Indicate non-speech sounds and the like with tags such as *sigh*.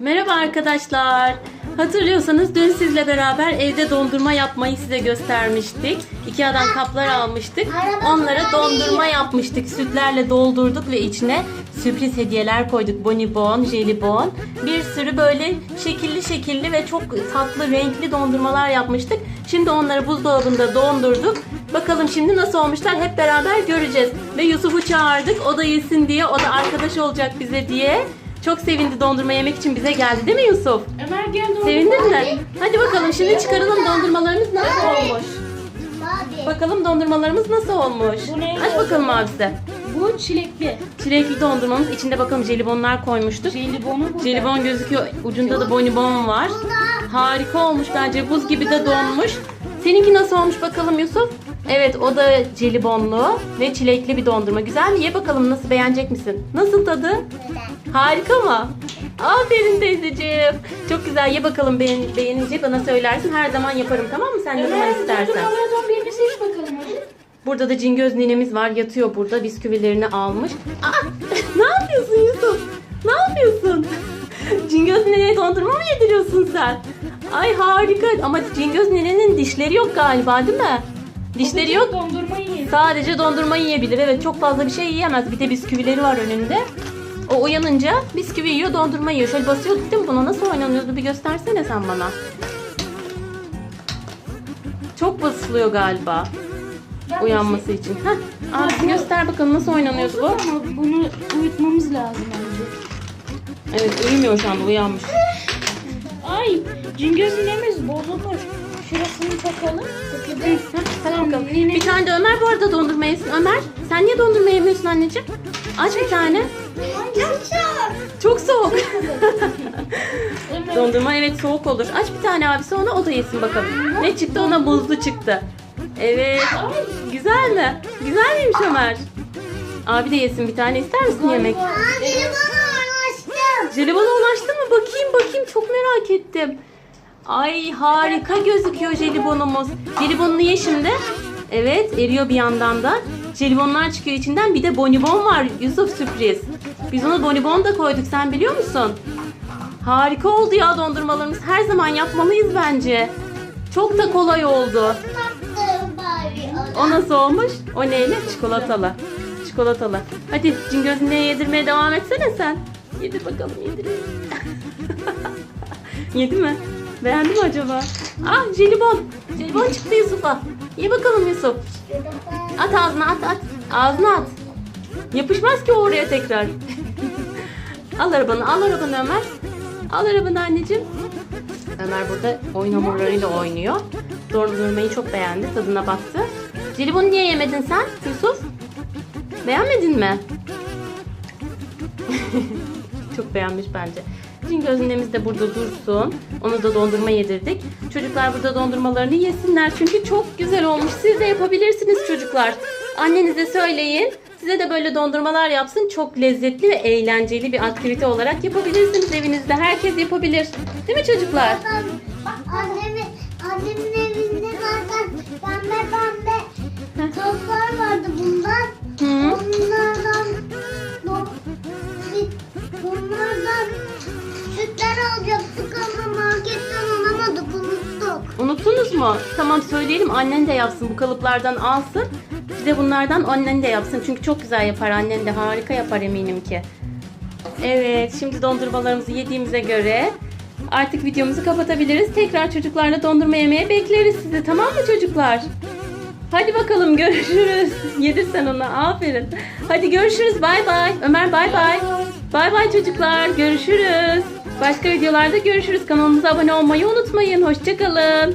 Merhaba arkadaşlar. Hatırlıyorsanız dün sizle beraber evde dondurma yapmayı size göstermiştik. Ikea'dan kaplar almıştık. Onlara dondurma yapmıştık. Sütlerle doldurduk ve içine sürpriz hediyeler koyduk. Bonibon, jelibon. Bir sürü böyle şekilli şekilli ve çok tatlı renkli dondurmalar yapmıştık. Şimdi onları buzdolabında dondurduk. Bakalım şimdi nasıl olmuşlar hep beraber göreceğiz. Ve Yusuf'u çağırdık. O da yesin diye. O da arkadaş olacak bize diye. Çok sevindi dondurma yemek için bize geldi değil mi Yusuf? Ömer gel dondurma. Sevindin mi? Hadi bakalım şimdi çıkaralım dondurmalarımız nasıl olmuş. Bakalım dondurmalarımız nasıl olmuş. Aç bakalım abisi. Bu çilekli. Çilekli dondurmamız içinde bakalım jelibonlar koymuştuk. Jelibonu burada. Jelibon gözüküyor. Ucunda da bonibon var. Harika olmuş bence. Buz gibi de donmuş. Seninki nasıl olmuş bakalım Yusuf? Evet o da jelibonlu ve çilekli bir dondurma. Güzel mi? Ye bakalım nasıl beğenecek misin? Nasıl tadı? Harika mı? Aferin teyzeciğim. Çok güzel. Ye bakalım beğen, beğenince bana söylersin. Her zaman yaparım tamam mı? Sen ne zaman istersen. dondurmalardan birini seç bakalım hadi. Burada da cingöz ninemiz var. Yatıyor burada. Bisküvilerini almış. Aa, *laughs* ne yapıyorsun Yusuf? Ne yapıyorsun? Cingöz nineye dondurma mı yediriyorsun sen? Ay harika. Ama cingöz ninenin dişleri yok galiba değil mi? Dişleri yok. Dondurmayı ye. Sadece dondurma yiyebilir. Evet çok fazla bir şey yiyemez. Bir de bisküvileri var önünde. O uyanınca bisküvi yiyor, dondurma yiyor. Şöyle basıyorduk değil mi buna? Nasıl oynanıyordu bir göstersene sen bana. Çok basılıyor galiba Ben uyanması için. Heh. Abi göster bakalım nasıl oynanıyordu bu? Ama bunu uyutmamız lazım önce. Evet uyumuyor şu anda uyanmış. Ay cingöz inemiz bozulmuş. Şurasını takalım. Tamam bakalım. Bir tane de Ömer bu arada dondurma yesin. Ömer sen niye dondurma yemiyorsun anneciğim? Aç bir tane. Çok soğuk. Dondurma evet soğuk olur. Aç bir tane abisi ona o da yesin bakalım. Ne çıktı ona buzlu çıktı. Evet. Güzel mi? Güzel miymiş Ömer? Abi de yesin bir tane ister misin yemek? Abi bana ulaştım. Jelibona ulaştı mı? Bakayım bakayım çok merak ettim. Ay harika gözüküyor jelibonumuz. Jelibonunu ye şimdi. Evet eriyor bir yandan da. Jelibonlar çıkıyor içinden. Bir de bonibon var Yusuf sürpriz. Biz ona bonibon da koyduk sen biliyor musun? Harika oldu ya dondurmalarımız. Her zaman yapmalıyız bence. Çok da kolay oldu. O nasıl olmuş? O neyle? Çikolatalı. Çikolatalı. Hadi cingözüne yedirmeye devam etsene sen. Yedir bakalım yedir. *laughs* Yedi mi? Beğendi mi acaba? Ah jelibon. Jelibon çıktı Yusuf'a. Ye bakalım Yusuf. At ağzına at at. Ağzına at. Yapışmaz ki oraya tekrar. al arabanı al arabanı Ömer. Al arabanı anneciğim. Ömer burada oyun hamurlarıyla oynuyor. Dondurmayı çok beğendi. Tadına baktı. Jelibonu niye yemedin sen Yusuf? Beğenmedin mi? *laughs* çok beğenmiş bence. Cingöz ninemiz de burada dursun. Ona da dondurma yedirdik. Çocuklar burada dondurmalarını yesinler. Çünkü çok güzel olmuş. Siz de yapabilirsiniz çocuklar. Annenize söyleyin. Size de böyle dondurmalar yapsın. Çok lezzetli ve eğlenceli bir aktivite olarak yapabilirsiniz evinizde. Herkes yapabilir. Değil mi çocuklar? Annemin, annemin evinde zaten pembe pembe toplar vardı bundan. Unuttunuz mu? Tamam söyleyelim annen de yapsın bu kalıplardan alsın. Size bunlardan annen de yapsın. Çünkü çok güzel yapar annen de harika yapar eminim ki. Evet şimdi dondurmalarımızı yediğimize göre artık videomuzu kapatabiliriz. Tekrar çocuklarla dondurma yemeye bekleriz sizi tamam mı çocuklar? Hadi bakalım görüşürüz. *laughs* Yedirsen ona aferin. Hadi görüşürüz bay bay. Ömer bay bay. Bay bay çocuklar görüşürüz. Başka videolarda görüşürüz. Kanalımıza abone olmayı unutmayın. Hoşçakalın.